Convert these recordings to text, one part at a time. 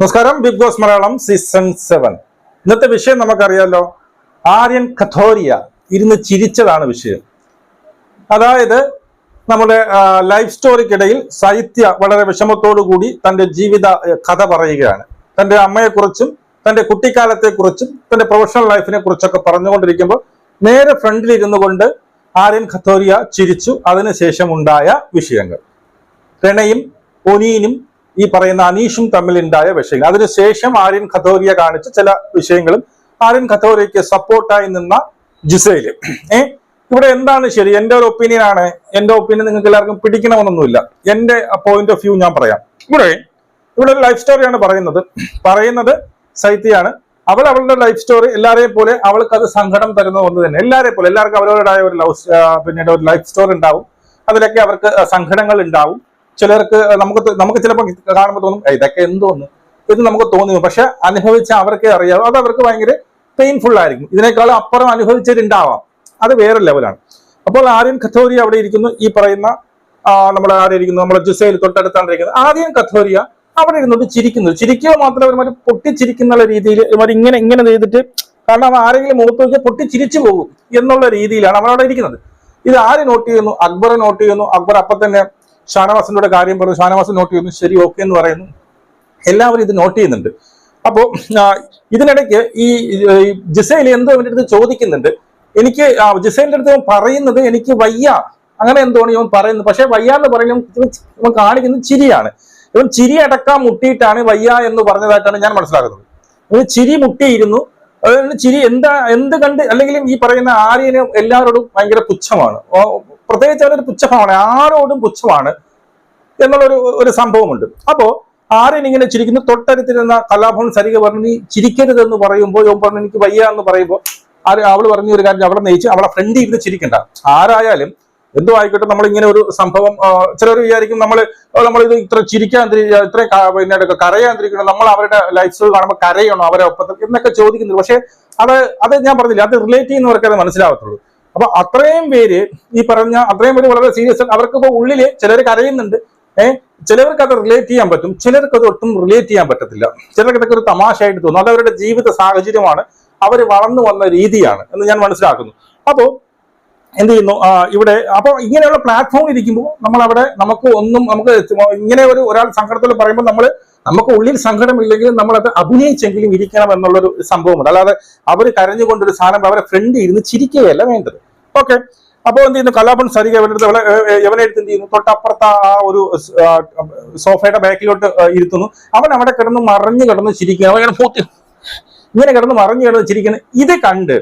നമസ്കാരം Big Boss Malayalam season seven. ഇന്നത്തെ വിഷയം നമുക്കറിയാലോ ആര്യൻ കഥോരിയ ഇരുന്ന് ചിരിച്ചതാണ് വിഷയം. അതായത് നമ്മുടെ ലൈഫ് സ്റ്റോറിക്കിടയിൽ സാഹിത്യ വളരെ കൂടി തന്റെ ജീവിത കഥ പറയുകയാണ്. തന്റെ അമ്മയെക്കുറിച്ചും തന്റെ കുട്ടിക്കാലത്തെക്കുറിച്ചും തന്റെ പ്രൊഫഷണൽ ലൈഫിനെ കുറിച്ചൊക്കെ പറഞ്ഞുകൊണ്ടിരിക്കുമ്പോൾ നേരെ ഫ്രണ്ടിൽ ഇരുന്നു കൊണ്ട് ആര്യൻ ഖത്തോരിയ ചിരിച്ചു. അതിനുശേഷം ഉണ്ടായ വിഷയങ്ങൾ. രണയും ഒനീനും ഈ പറയുന്ന അനീഷും തമ്മിലുണ്ടായ വിഷയങ്ങൾ. അതിനുശേഷം ആര്യൻ ഖത്തോരിയ കാണിച്ച ചില വിഷയങ്ങളും ആര്യൻ ഖത്തോരിയയ്ക്ക് സപ്പോർട്ടായി നിന്ന ജിസയിൽ ഏ? ഇവിടെ എന്താണ് ശരി? എന്റെ ഒരു ഒപ്പീനിയൻ ആണ്. എന്റെ ഒപ്പീനിയൻ നിങ്ങൾക്ക് എല്ലാവർക്കും പിടിക്കണമെന്നൊന്നുമില്ല. എന്റെ പോയിന്റ് ഓഫ് വ്യൂ ഞാൻ പറയാം. ഇവിടെ ഇവിടെ ഒരു ലൈഫ് സ്റ്റോറിയാണ് പറയുന്നത്. പറയുന്നത് സൈത്യയാണ് അവൾ അവളുടെ ലൈഫ് സ്റ്റോറി എല്ലാവരെയും പോലെ അവൾക്ക് അത് സങ്കടം തരുന്ന ഒന്ന് തന്നെ. എല്ലാവരെയും പോലെ എല്ലാവർക്കും അവരവരുടെ ഒരു ലവ് പിന്നീട് ഒരു ലൈഫ് സ്റ്റോറി ഉണ്ടാവും. അതിലൊക്കെ അവർക്ക് സങ്കടങ്ങൾ ഉണ്ടാവും. ചിലർക്ക് നമുക്ക് നമുക്ക് ചിലപ്പോൾ കാണുമ്പോൾ തോന്നും ഇതൊക്കെ എന്തോന്ന്? ഇത് നമുക്ക് തോന്നി പക്ഷെ അനുഭവിച്ച അവർക്കേ അറിയാവൂ അത് അവർക്ക് ഭയങ്കര പെയിൻഫുൾ ആയിരിക്കും. ഇതിനേക്കാളും അപ്പുറം അനുഭവിച്ചിട്ടുണ്ടാവാം അത് വേറെ ലെവലാണ് അപ്പോൾ ആര്യൻ കഥോരിയ അവിടെ ഇരിക്കുന്നു. ഈ പറയുന്ന നമ്മളെ ആരെ ഇരിക്കുന്നു? നമ്മുടെ ജുസൈൽ തൊട്ടടുത്താണ് ഇരിക്കുന്നത്. ആര്യൻ കഥോരിയ അവിടെ ഇരുന്നിട്ട് ചിരിക്കുന്നു. ചിരിക്കുക മാത്രമല്ല ഒരുമാതിരി പൊട്ടിച്ചിരിക്കുന്ന രീതിയിൽ ഒരുമാതിരി ഇങ്ങനെ ഇങ്ങനെ ചെയ്തിട്ട് കാരണം അവൻ ആരെങ്കിലും മുഖത്ത് നോക്കിയാൽ പൊട്ടിച്ചിരിച്ചു പോകും എന്നുള്ള രീതിയിലാണ് അവൻ അവിടെ ഇരിക്കുന്നത്. ഇത് ആര് നോട്ട് ചെയ്യുന്നു? അക്ബർ നോട്ട് ചെയ്യുന്നു. അക്ബർ അപ്പം തന്നെ ഷാനവാസിന്റെ കാര്യം പറഞ്ഞു. ഷാനവാസ് നോട്ട് ചെയ്യുന്നു ശരി ഓക്കെ എന്ന് പറയുന്നു. എല്ലാവരും ഇത് നോട്ട് ചെയ്യുന്നുണ്ട്. അപ്പോൾ ഇതിനിടയ്ക്ക് ഈ ജിസൈൽ എന്തോ അവന്റെ അടുത്ത് ചോദിക്കുന്നുണ്ട്. എനിക്ക് ജിസൈലിന്റെ അടുത്ത് പറയുന്നത് എനിക്ക് വയ്യ. അങ്ങനെ എന്തോണ് ഇവൻ പറയുന്നത് പക്ഷെ വയ്യ എന്ന് പറയുമ്പോൾ കാണിക്കുന്നത് ചിരിയാണ്. ഇവൻ ചിരി അടക്കാൻ മുട്ടിയിട്ടാണ് വയ്യ എന്ന് പറഞ്ഞതായിട്ടാണ് ഞാൻ മനസ്സിലാക്കുന്നത്. ഇവൻ ചിരി മുട്ടിയിരുന്നു. ചിരി എന്താ എന്ത് കണ്ട് അല്ലെങ്കിൽ ഈ പറയുന്ന ആര്യന് എല്ലാവരോടും ഭയങ്കര പുച്ഛമാണ്. പ്രത്യേകിച്ച് അവരൊരു പുച്ഛഭാവമാണ് ആരോടും പുച്ഛമാണ് എന്നുള്ളൊരു ഒരു സംഭവമുണ്ട്. അപ്പോ ആരും ഇങ്ങനെ ചിരിക്കുന്നു തൊട്ടടുത്തിരുന്ന കലാഭവൻ സരിക പറഞ്ഞു നീ ചിരിക്കരുതെന്ന് പറയുമ്പോൾ ഓം പറഞ്ഞു എനിക്ക് വയ്യ എന്ന് പറയുമ്പോൾ ആര് അവൾ പറഞ്ഞ ഒരു കാര്യം അവളെ നയിച്ച് അവളെ ഫ്രണ്ട് ഇരുന്ന് ചിരിക്കണ്ട. ആരായാലും എന്തോ ആയിക്കോട്ടെ നമ്മൾ ഇങ്ങനെ ഒരു സംഭവം ചിലർ വിചാരിക്കും നമ്മൾ നമ്മൾ ഇത് ഇത്ര ചിരിക്കാൻ ഇത്ര പിന്നെ കരയാതിരിക്കണം നമ്മൾ അവരുടെ ലൈഫ് സ്റ്റൈൽ കാണുമ്പോൾ കരയണോ അവരെ ഒപ്പത്തിൽ എന്നൊക്കെ ചോദിക്കുന്നുണ്ട്. പക്ഷെ അത് അത് ഞാൻ പറഞ്ഞില്ല അത് റിലേറ്റ് ചെയ്യുന്നവർക്ക് അത് മനസ്സിലാവത്തുള്ളൂ. അപ്പൊ അത്രയും പേര് ഈ പറഞ്ഞ അത്രയും പേര് വളരെ സീരിയസ് അവർക്ക് ഇപ്പൊ ഉള്ളിൽ ചിലർ കരയുന്നുണ്ട്. ഏഹ് ചിലർക്ക് അത് റിലേറ്റ് ചെയ്യാൻ പറ്റും. ചിലർക്ക് അത് ഒട്ടും റിലേറ്റ് ചെയ്യാൻ പറ്റത്തില്ല. ചിലർക്ക് ഇതൊക്കെ ഒരു തമാശയായിട്ട് തോന്നും. അത് അവരുടെ ജീവിത സാഹചര്യമാണ്. അവർ വളർന്നു വന്ന രീതിയാണ് എന്ന് ഞാൻ മനസ്സിലാക്കുന്നു. അപ്പോ എന്ത് ചെയ്യുന്നു? ഇവിടെ അപ്പോൾ ഇങ്ങനെയുള്ള പ്ലാറ്റ്ഫോം ഇരിക്കുമ്പോൾ നമ്മൾ അവിടെ നമുക്ക് ഒന്നും നമുക്ക് ഇങ്ങനെ ഒരു ഒരാൾ സങ്കടത്തിൽ പറയുമ്പോൾ നമ്മൾ നമുക്ക് ഉള്ളിൽ സങ്കടമില്ലെങ്കിലും നമ്മൾ അത് അഭിനയിച്ചെങ്കിലും ഇരിക്കണം എന്നുള്ളൊരു സംഭവമുണ്ട്. അല്ലാതെ അവർ കരഞ്ഞുകൊണ്ടൊരു സാധനം അവരെ ഫ്രണ്ട് ഇരുന്ന് ചിരിക്കുകയല്ല വേണ്ടത്. ഓക്കെ അപ്പോൾ എന്ത് ചെയ്യുന്നു? കലാപൻ സരിക അവരുടെ അവളെ എന്ത് ചെയ്യുന്നു? തൊട്ടപ്പുറത്ത് ആ ഒരു സോഫയുടെ ബാക്കിലോട്ട് ഇരുത്തുന്നു. അവൻ അവിടെ കിടന്ന് മറിഞ്ഞു കിടന്ന് ചിരിക്കുന്നു അവൻ പൂത്തി ഇങ്ങനെ കിടന്ന് മറിഞ്ഞു കിടന്ന് ചിരിക്കുന്നു. ഇത് കണ്ട്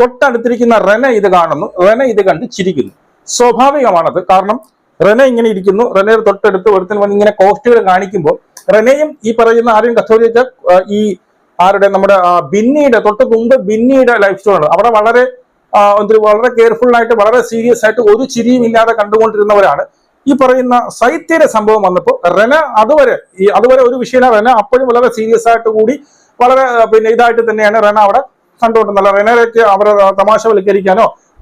തൊട്ടടുത്തിരിക്കുന്ന റെന ഇത് കാണുന്നു. റെന ഇത് കണ്ട് ചിരിക്കുന്നു. സ്വാഭാവികമാണത്. കാരണം റെന ഇങ്ങനെ ഇരിക്കുന്നു. റെനയുടെ തൊട്ടടുത്ത് ഒരുത്തൻ വന്ന് ഇങ്ങനെ കോസ്റ്റുകൾ കാണിക്കുമ്പോൾ റെനയും ഈ പറയുന്ന ആരും കത്തോലിക്ക ഈ ആരുടെ നമ്മുടെ ബിന്നിയുടെ തൊട്ട് മുമ്പ് ബിന്നിയുടെ ലൈഫ് ആണ്. അവിടെ വളരെ എന്തൊരു വളരെ കെയർഫുൾ ആയിട്ട് വളരെ സീരിയസ് ആയിട്ട് ഒരു ചിരിയും ഇല്ലാതെ കണ്ടുകൊണ്ടിരുന്നവരാണ്. ഈ പറയുന്ന സൈത്യയുടെ സംഭവം വന്നപ്പോൾ റെന അതുവരെ ഈ അതുവരെ ഒരു വിഷയമില്ല. റെന അപ്പോഴും വളരെ സീരിയസ് ആയിട്ട് കൂടി വളരെ പിന്നെ ഇതായിട്ട് തന്നെയാണ് റെന അവിടെ കണ്ടുകൊണ്ടിരുന്നത്. റെനയിലേക്ക് അവരെ തമാശ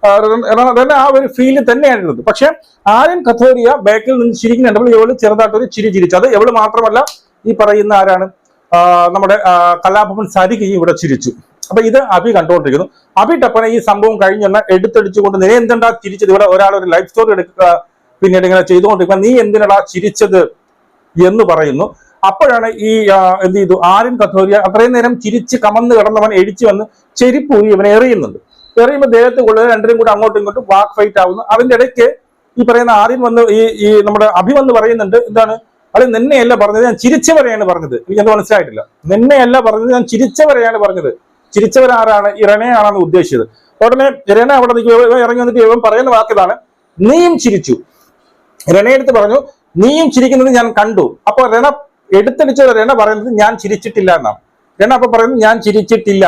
വൽക്കരിക്കാനോ ആ, ഒരു ഫീൽ തന്നെയാണ് ഇരുന്നത് പക്ഷെ ആര്യൻ കഥോരിയ ബാക്കിൽ നിന്ന് ചിരിക്കുന്ന കണ്ടപ്പോൾ ഇവൾ ചെറുതായിട്ടൊരു ചിരി ചിരിച്ചു. അത് എവൾ മാത്രമല്ല ഈ പറയുന്ന ആരാണ്? നമ്മുടെ കലാഭവൻ സരികയും ഇവിടെ ചിരിച്ചു. അപ്പൊ ഇത് അഭി കണ്ടുകൊണ്ടിരിക്കുന്നു. അഭി ടപ്പനെ ഈ സംഭവം കഴിഞ്ഞ എടുത്തടിച്ചുകൊണ്ട് നീ എന്തെണ്ടാ ചിരിച്ചത്? ഇവിടെ ഒരാൾ ഒരു ലൈഫ് സ്റ്റോറി എടുക്കുക പിന്നീട് ഇങ്ങനെ ചെയ്തുകൊണ്ടിരിക്കുക നീ എന്തിനടാ ചിരിച്ചത് എന്ന് പറയുന്നു. അപ്പോഴാണ് ഈ എന്ത് ചെയ്തു? ആര്യൻ കഥോരിയ അത്രയും നേരം ചിരിച്ച് കമന്ന് കിടന്നവൻ എഴിച്ചു വന്ന് ചെരിപ്പൂരി ഇവനെ എറിയുന്നുണ്ട്. എറിയുമ്പോൾ ദേഹത്ത് കൊള്ളുക രണ്ടിനും കൂടെ അങ്ങോട്ടും ഇങ്ങോട്ടും വാക്ക് ഫൈറ്റ് ആവുന്നു. അതിന്റെ ഇടയ്ക്ക് ഈ പറയുന്ന ആര്യൻ വന്ന് ഈ ഈ നമ്മുടെ അഭി വന്ന് പറയുന്നുണ്ട്. എന്താണ്? അത് നിന്നെയല്ല പറഞ്ഞത് ഞാൻ ചിരിച്ചവരെയാണ് പറഞ്ഞത്. എനിക്കത് മനസ്സിലായിട്ടില്ല. നിന്നെയല്ല പറഞ്ഞത് ഞാൻ ചിരിച്ചവരെയാണ് പറഞ്ഞത്. ചിരിച്ചവരാരാണ്? ഇറണയാണെന്ന് ഉദ്ദേശിച്ചത്. ഉടനെ രണ അവിടെ ഇറങ്ങി വന്നിട്ട് ഇവൻ പറയുന്ന വാക്കിതാണ് നീയും ചിരിച്ചു. രണയെടുത്ത് പറഞ്ഞു നീയും ചിരിക്കുന്നത് ഞാൻ കണ്ടു. അപ്പൊ രണ എടുത്തടിച്ച രണ പറയുന്നത് ഞാൻ ചിരിച്ചിട്ടില്ല എന്നാണ്. രണ അപ്പൊ പറയുന്നത് ഞാൻ ചിരിച്ചിട്ടില്ല.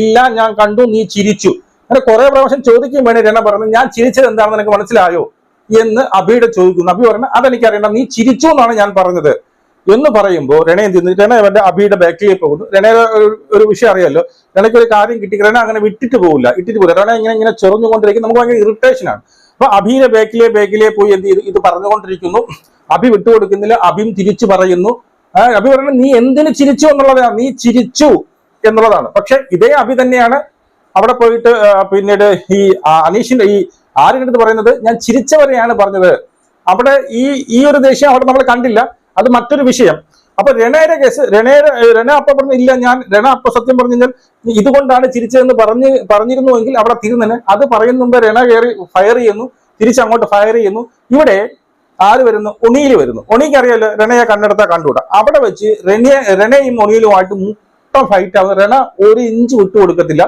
ഇല്ല ഞാൻ കണ്ടു നീ ചിരിച്ചു. അങ്ങനെ കുറെ പ്രാവശ്യം ചോദിക്കും വേണേ രണ പറഞ്ഞു ഞാൻ ചിരിച്ചത് എന്താണെന്ന് എനിക്ക് മനസ്സിലായോ? എന്ന് അഭിയുടെ ചോദിക്കുന്നു. അഭി പറഞ്ഞു അതെനിക്കറിയണ്ട നീ ചിരിച്ചു എന്നാണ് ഞാൻ പറഞ്ഞത്. എന്ന് പറയുമ്പോൾ രണ എന്ത് ചെയ്യുന്നു? രണ അവന്റെ അബിയുടെ ബാക്കിലേക്ക് പോകുന്നു. രണയുടെ ഒരു- വിഷയം അറിയാലോ? രണയ്ക്ക് ഒരു കാര്യം കിട്ടി രണ അങ്ങനെ വിട്ടിട്ട് പോകില്ല ഇട്ടിട്ട് പോകില്ല രണ ഇങ്ങനെ ഇങ്ങനെ ചൊറിഞ്ഞുകൊണ്ടിരിക്കും നമുക്ക് ഭയങ്കര ഇറിറ്റേഷൻ ആണ്. അപ്പൊ അഭിയുടെ ബാക്കിലെ ബാക്കിലെ പോയി എന്ത് ചെയ്തു? ഇത് പറഞ്ഞുകൊണ്ടിരിക്കുന്നു. അഭി വിട്ടുകൊടുക്കുന്നില്ല അഭിയും തിരിച്ചു പറയുന്നു. അബി പറയുന്നത് നീ എന്തിനു ചിരിച്ചു എന്നുള്ളതാണ് നീ ചിരിച്ചു എന്നുള്ളതാണ്. പക്ഷെ ഇതേ അഭി തന്നെയാണ് അവിടെ പോയിട്ട് പിന്നീട് ഈ അനീഷിന്റെ ഈ ആരുടെ അടുത്ത് പറയുന്നത് ഞാൻ ചിരിച്ചവരെയാണ് പറഞ്ഞത്. അവിടെ ഈ ഈ ഒരു ദേഷ്യം അവിടെ നമ്മൾ കണ്ടില്ല. അത് മറ്റൊരു വിഷയം. അപ്പൊ രണയുടെ കേസ് രണയുടെ രണ അപ്പ പറഞ്ഞില്ല ഞാൻ രണ അപ്പ സത്യം പറഞ്ഞു കഴിഞ്ഞാൽ ഇതുകൊണ്ടാണ് ചിരിച്ചതെന്ന് പറഞ്ഞ് പറഞ്ഞിരുന്നുവെങ്കിൽ അവിടെ തിരുന്നന് അത് പറയുന്ന മുമ്പ് രണ കയറി ഫയർ ചെയ്യുന്നു തിരിച്ചങ്ങോട്ട് ഫയർ ചെയ്യുന്നു. ഇവിടെ ആര് വരുന്നു? ഒണിയിൽ വരുന്നു. ഒണിക്ക് അറിയാലോ രണയെ കണ്ണെടുത്താ കണ്ടുകൂടാ. അവിടെ വെച്ച് രണയെ രണയും ഒണിയിലുമായിട്ട് മുട്ട ഫൈറ്റ് ആവുന്നു രണ ഒരു ഇഞ്ച് വിട്ടു കൊടുക്കത്തില്ല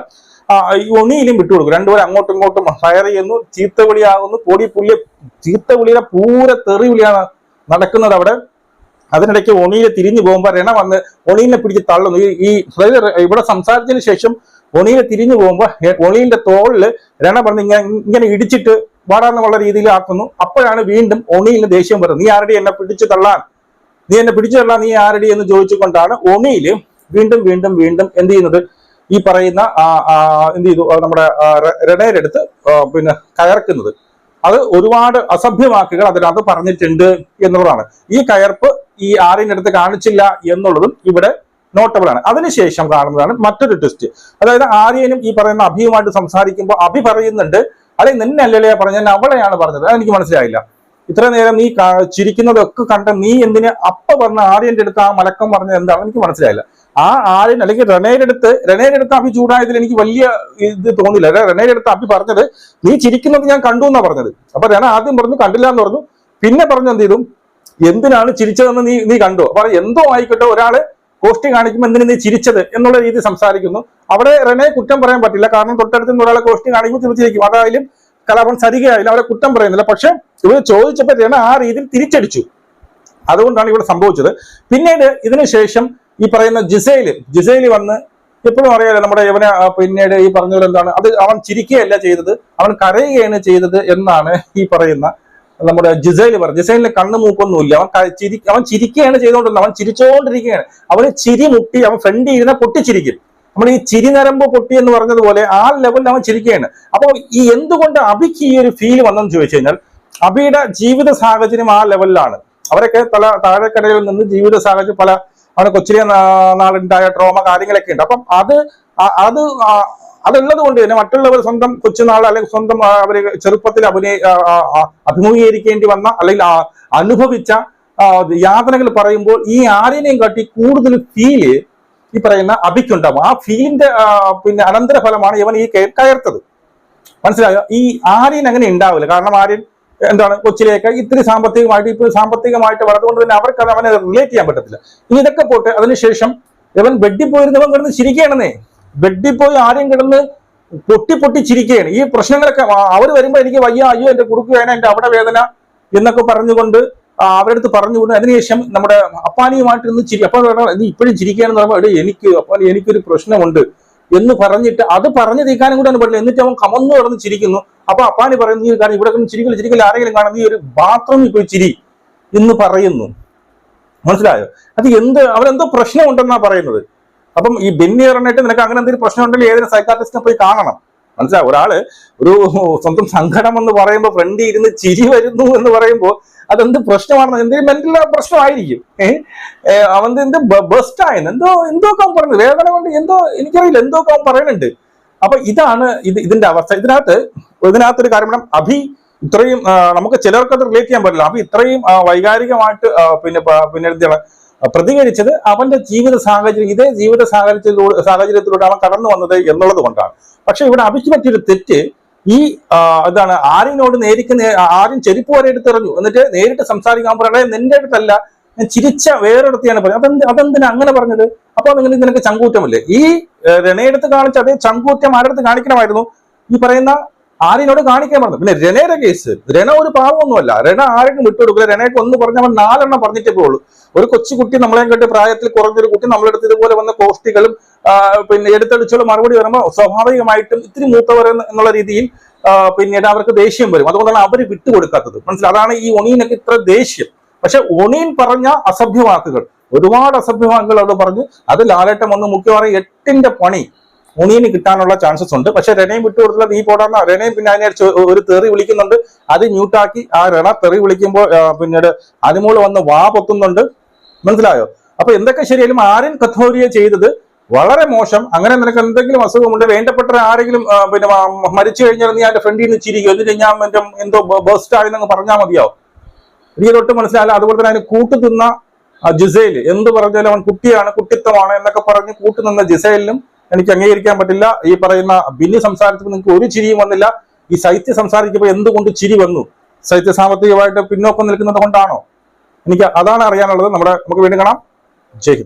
ഒണിയിലും വിട്ടുകൊടുക്കും. രണ്ടുപേരും അങ്ങോട്ടും ഇങ്ങോട്ടും ഫയർ ചെയ്യുന്നു ചീത്തവിളിയാകുന്നു പൊടി പുള്ളി ചീത്തവിളിയുടെ പൂര തെറി വിളിയാണ് നടക്കുന്നത് അവിടെ. അതിനിടയ്ക്ക് ഒണിയിലെ തിരിഞ്ഞു പോകുമ്പോൾ രണ വന്ന് ഒണീലിനെ പിടിച്ച് തള്ളുന്നു. ഈ ഇവിടെ സംസാരിച്ചതിന് ശേഷം ഒണിയിലെ തിരിഞ്ഞു പോകുമ്പോൾ ഒണീലിന്റെ തോളിൽ രണ പറഞ്ഞ് ഇങ്ങനെ ഇങ്ങനെ ഇടിച്ചിട്ട് വാടാന്നുള്ള രീതിയിൽ ആക്കുന്നു. അപ്പോഴാണ് വീണ്ടും ഒണിയിലിന് ദേഷ്യം വരുന്നത്. നീ ആരുടെ എന്നെ പിടിച്ചു തള്ളാൻ? നീ എന്നെ പിടിച്ചു തള്ളാൻ നീ ആരുടെ എന്ന് ചോദിച്ചുകൊണ്ടാണ് ഒണിയിൽ വീണ്ടും വീണ്ടും വീണ്ടും എന്ത് ചെയ്യുന്നത്? ഈ പറയുന്ന എന്ത് ചെയ്തു? നമ്മുടെ അടുത്ത് പിന്നെ കയർക്കുന്നത്. അത് ഒരുപാട് അസഭ്യവാക്കുകൾ അതിനകത്ത് പറഞ്ഞിട്ടുണ്ട് എന്നുള്ളതാണ്. ഈ കയർപ്പ് ഈ ആറിന്റെ അടുത്ത് കാണിച്ചില്ല എന്നുള്ളതും ഇവിടെ നോട്ടബിൾ ആണ്. അതിനുശേഷം കാണുന്നതാണ് മറ്റൊരു ട്വിസ്റ്റ് അതായത് ആര്യനും ഈ പറയുന്ന അഭിയുമായിട്ട് സംസാരിക്കുമ്പോൾ അഭി പറയുന്നുണ്ട് അല്ലെ നിന്നെ അല്ലല്ലേ പറഞ്ഞ അവളെയാണ് പറഞ്ഞത്. അതെനിക്ക് മനസ്സിലായില്ല. ഇത്ര നേരം നീ ചിരിക്കുന്നതൊക്കെ കണ്ട നീ എന്തിന് അപ്പ പറഞ്ഞ ആര്യന്റെ അടുത്ത് ആ മലക്കം പറഞ്ഞത് എന്താണ് എനിക്ക് മനസ്സിലായില്ല. ആ ആളിന് അല്ലെങ്കിൽ റണയുടെ അടുത്ത് അഭി ചൂടായതിൽ എനിക്ക് വലിയ ഇത് തോന്നില്ല. അടുത്ത് അഭി പറഞ്ഞത് നീ ചിരിക്കുന്നത് ഞാൻ കണ്ടു എന്നാ പറഞ്ഞത്. അപ്പൊ റണ ആദ്യം പറഞ്ഞു കണ്ടില്ല എന്ന് പറഞ്ഞു. പിന്നെ പറഞ്ഞു എന്ത് ചെയ്തു? എന്തിനാണ് ചിരിച്ചതെന്ന് നീ നീ കണ്ടു? അപ്പൊ എന്തോ ആയിക്കോട്ടെ ഒരാൾ കോഷ്ടി കാണിക്കുമ്പോൾ എന്തിനു നീ ചിരിച്ചത് എന്നുള്ള രീതി സംസാരിക്കുന്നു. അവിടെ റെനെ കുറ്റം പറയാൻ പറ്റില്ല. കാരണം തൊട്ടടുത്ത് നിന്ന് ഒരാളെ കോഷ്ടി കാണിക്കുമ്പോൾ തിരിച്ചിരിക്കും അതായാലും കലാപൻ സരികയായാലും അവരെ കുറ്റം പറയുന്നില്ല. പക്ഷെ ഇവർ ചോദിച്ചപ്പോൾ രണ ആ രീതിയിൽ തിരിച്ചടിച്ചു. അതുകൊണ്ടാണ് ഇവിടെ സംഭവിച്ചത്. പിന്നീട് ഇതിനുശേഷം ഈ പറയുന്ന ജിസയിൽ ജിസയിൽ വന്ന് എപ്പോഴും അറിയാലോ നമ്മുടെ യവന പിന്നീട് ഈ പറഞ്ഞ പോലെ എന്താണ് അത് അവൻ ചിരിക്കുകയല്ല ചെയ്തത് അവൻ കരയുകയാണ് ചെയ്തത് എന്നാണ് ഈ പറയുന്ന നമ്മുടെ ജിസൈൽ പറഞ്ഞു ജിസൈലിന് കണ്ണ് മൂക്കൊന്നുമില്ല അവൻ ചിരി അവൻ ചിരിക്കുകയാണ് ചെയ്തുകൊണ്ടിരുന്നത്. അവൻ ചിരിച്ചുകൊണ്ടിരിക്കുകയാണ് അവന് ചിരി മുട്ടി അവൻ ഫ്രണ്ട് ഇരുന്ന പൊട്ടിച്ചിരിക്കും നമ്മൾ ഈ ചിരി നരമ്പ് പൊട്ടി എന്ന് പറഞ്ഞതുപോലെ ആ ലെവലിൽ അവൻ ചിരിക്കുകയാണ്. അപ്പോൾ ഈ എന്തുകൊണ്ട് അബിക്ക് ഈ ഒരു ഫീൽ വന്നെന്ന് ചോദിച്ചു കഴിഞ്ഞാൽ അബിയുടെ ജീവിത സാഹചര്യം ആ ലെവലിലാണ് അവരൊക്കെ പല താഴെക്കടയിൽ നിന്ന് ജീവിത സാഹചര്യം പല അവന് കൊച്ചിലെ നാളുണ്ടായ ട്രോമ കാര്യങ്ങളൊക്കെ ഉണ്ട്. അപ്പം അത് അത് അതുള്ളത് കൊണ്ട് തന്നെ മറ്റുള്ളവർ സ്വന്തം കൊച്ചുനാൾ അല്ലെങ്കിൽ സ്വന്തം അവർ ചെറുപ്പത്തിൽ അഭിനയ അഭിമുഖീകരിക്കേണ്ടി വന്ന അല്ലെങ്കിൽ അനുഭവിച്ച യാതനകൾ പറയുമ്പോൾ ഈ ആര്യനെയും കാട്ടി കൂടുതൽ ഫീൽ ഈ പറയുന്ന അഭിക്കുണ്ടാവും ആ ഫീലിന്റെ പിന്നെ അനന്തരഫലമാണ് ഇവൻ ഈ കയ- കയർത്തത്. മനസ്സിലായോ? ഈ ആര്യൻ അങ്ങനെ ഉണ്ടാവില്ല. കാരണം ആര്യൻ എന്താണ് കൊച്ചിലേക്ക് ഇത്തിരി സാമ്പത്തികമായിട്ട് ഇപ്പോൾ സാമ്പത്തികമായിട്ട് വളർന്നുകൊണ്ട് തന്നെ അവർക്ക് അത് അവനെ റിലേറ്റ് ചെയ്യാൻ പറ്റത്തില്ല. ഇനി ഇതൊക്കെ പോട്ടെ അതിനുശേഷം ഇവൻ ബെഡിൽ പോയിരുന്നവൻ കിടന്ന് ചിരിക്കുകയാണെന്നേ. ബെഡിൽ പോയി ആര്യം കിടന്ന് പൊട്ടി പൊട്ടി ചിരിക്കുകയാണ്. ഈ പ്രശ്നങ്ങളൊക്കെ അവർ വരുമ്പോൾ എനിക്ക് വയ്യ അയ്യോ എന്റെ കുറുക്ക് വേദന എന്റെ അവിടെ വേദന എന്നൊക്കെ പറഞ്ഞുകൊണ്ട് അവരടുത്ത് പറഞ്ഞുകൊണ്ട് അതിനുശേഷം നമ്മുടെ അപ്പാനിയുമായിട്ട് ഇന്ന് ചിരി അപ്പൊ നീ ഇപ്പോഴും ചിരിക്കുകയാണെന്ന് പറയുമ്പോൾ എനിക്ക് അപ്പാനി എനിക്കൊരു പ്രശ്നമുണ്ട്. എന്ന് പറഞ്ഞിട്ട് അത് പറഞ്ഞു തീക്കാനും കൂടെ പറഞ്ഞത് എന്നിട്ട് അവൻ കമന്നു കിടന്ന് ചിരിക്കുന്നു. അപ്പൊ അപ്പാനി പറയുന്നു നീ കാരണം ഇവിടെ ചിരിക്കൽ ചിരിക്കൽ ആരെങ്കിലും കാണാൻ നീ ഒരു ബാത്റൂമിൽ പോയി ചിരി എന്ന് പറയുന്നു. മനസ്സിലായോ? അത് എന്ത് അവരെന്തോ പ്രശ്നമുണ്ടെന്നാ പറയുന്നത്. അപ്പം ഈ ബെന്നി പറഞ്ഞിട്ട് നിനക്ക് അങ്ങനെ എന്തെങ്കിലും പ്രശ്നം ഉണ്ടെങ്കിൽ ഏതൊരു സൈക്കാട്രിസ്റ്റിനെ പോയി കാണണം. മനസ്സിലായോ? ഒരാൾ ഒരു സ്വന്തം സങ്കടം എന്ന് പറയുമ്പോൾ ഫ്രണ്ട് ഇരുന്ന് ചിരി വരുന്നു എന്ന് പറയുമ്പോൾ അതെന്ത് പ്രശ്നമാണെന്ന് എന്തെങ്കിലും മെന്റൽ പ്രശ്നമായിരിക്കും? ഏഹ് അവൻ എന്ത് ബെസ്റ്റ് ആയെന്ന് എന്തോ എന്തോ അവൻ പറയുന്നത് വേദന കൊണ്ട് എന്തോ എനിക്കറിയില്ല എന്തോ അവൻ പറയുന്നുണ്ട്. അപ്പൊ ഇതാണ് ഇത് ഇതിന്റെ അവസ്ഥ. ഇതിനകത്ത് ഇതിനകത്തൊരു കാര്യം വേണം അഭി ഇത്രയും നമുക്ക് ചിലർക്കത് റിലേറ്റ് ചെയ്യാൻ പറ്റില്ല. അഭി ഇത്രയും വൈകാരികമായിട്ട് പിന്നെ പിന്നെ പ്രതികരിച്ചത് അവന്റെ ജീവിത സാഹചര്യം ഇതേ ജീവിത സാഹചര്യത്തിലൂടെ സാഹചര്യത്തിലൂടെ അവൻ കടന്നു വന്നത് എന്നുള്ളത് കൊണ്ടാണ്. പക്ഷെ ഇവിടെ അഭിക്ക് പറ്റിയൊരു തെറ്റ് ഈ എന്താണ് ആരിനോട് നേരിക്ക് ആരും ചെരുപ്പ് വരെ എടുത്തെറിഞ്ഞു. എന്നിട്ട് നേരിട്ട് സംസാരിക്കാൻ പറയണേ നിന്റെ അടുത്തല്ല ഞാൻ ചിരിച്ച വേറെടുത്തിയാണ് പറഞ്ഞത്. അതെന്ത് അതെന്തിനാ അങ്ങനെ പറഞ്ഞത്? അപ്പൊ നിങ്ങൾ ഇതിനൊക്കെ ചങ്കൂറ്റമല്ലേ? ഈ രണയെടുത്ത് കാണിച്ച അതേ ചങ്കൂറ്റം ആരെടുത്ത് കാണിക്കണമായിരുന്നു? ഈ പറയുന്ന ആരിനോട് കാണിക്കാൻ പറഞ്ഞു. പിന്നെ രണയുടെ കേസ് രണ ഒരു പാവമൊന്നുമല്ല. രണ ആരെങ്കിലും വിട്ടുകൊടുക്കില്ല. രണയൊക്കെ ഒന്ന് പറഞ്ഞ അവൻ നാലെണ്ണം പറഞ്ഞിട്ടേ പോകുള്ളൂ ഒരു കൊച്ചു കുട്ടി നമ്മളെ കണ്ട് പ്രായത്തിൽ കുറഞ്ഞൊരു കുട്ടി നമ്മളെടുത്ത് ഇതുപോലെ വന്ന കോഷ്ടികളും പിന്നെ എടുത്തടിച്ചുള്ള മറുപടി വരുമ്പോൾ സ്വാഭാവികമായിട്ടും ഇത്തിരി മൂത്തവർ എന്ന് എന്നുള്ള രീതിയിൽ പിന്നീട് അവർക്ക് ദേഷ്യം വരും. അതുകൊണ്ടാണ് അവർ വിട്ടുകൊടുക്കാത്തത്. മനസ്സിലായി? അതാണ് ഈ ഒണീനൊക്കെ ഇത്ര ദേഷ്യം. പക്ഷെ ഒണീൻ പറഞ്ഞ അസഭ്യ വാക്കുകൾ ഒരുപാട് അസഭ്യ വാക്കുകൾ അവിടെ പറഞ്ഞു. അത് ലാലേട്ടം വന്ന് മുഖ്യമാറി എട്ടിന്റെ പണി മുണിയന് കിട്ടാനുള്ള ചാൻസസ് ഉണ്ട്. പക്ഷെ രനയും വിട്ടുകൊടുത്തില്ല നീ പോടാന്ന. രനയും പിന്നെ അതിനെ ഒരു തെറി വിളിക്കുന്നുണ്ട്. അത് മ്യൂട്ടാക്കി ആ രണ തെറി വിളിക്കുമ്പോൾ പിന്നീട് അനുമോൾ വന്ന് വാ പൊത്തുന്നുണ്ട്. മനസ്സിലായോ? അപ്പൊ എന്തൊക്കെ ശരിയായാലും ആര്യൻ കഥോരിയെ ചെയ്തത് വളരെ മോശം. അങ്ങനെ നിനക്ക് എന്തെങ്കിലും അസുഖമുണ്ട് വേണ്ടപ്പെട്ട ആരെങ്കിലും പിന്നെ മരിച്ചു കഴിഞ്ഞാൽ നീ എന്റെ ഫ്രണ്ടിൽ നിന്ന് ചിരിക്കും? എന്നിട്ട് ഞാൻ എന്റെ എന്തോ ബേസ്റ്റ് ആയെന്നങ്ങ് പറഞ്ഞാൽ മതിയാവും. എനിക്ക് തൊട്ട് മനസ്സിലായില്ല. അതുപോലെ തന്നെ അതിന് കൂട്ടു തിന്ന ജിസൈൽ. എന്ത് പറഞ്ഞാലും അവൻ കുട്ടിയാണ് കുട്ടിത്തമാണ് എന്നൊക്കെ പറഞ്ഞ് കൂട്ടു നിന്ന ജിസൈലിനും എനിക്ക് അംഗീകരിക്കാൻ പറ്റില്ല. ഈ പറയുന്ന ബിന്നി സംസാരത്തിൽ നിങ്ങൾക്ക് ഒരു ചിരിയും വന്നില്ല. ഈ ശൈത്യ സംസാരിക്കുമ്പോൾ എന്തുകൊണ്ട് ചിരി വന്നു? ശൈത്യ സാമ്പത്തികമായിട്ട് പിന്നോക്കം നിൽക്കുന്നത് കൊണ്ടാണോ? എനിക്ക് അതാണ് അറിയാനുള്ളത്. നമ്മുടെ നമുക്ക് വീണ്ടും കാണാം. ജയ്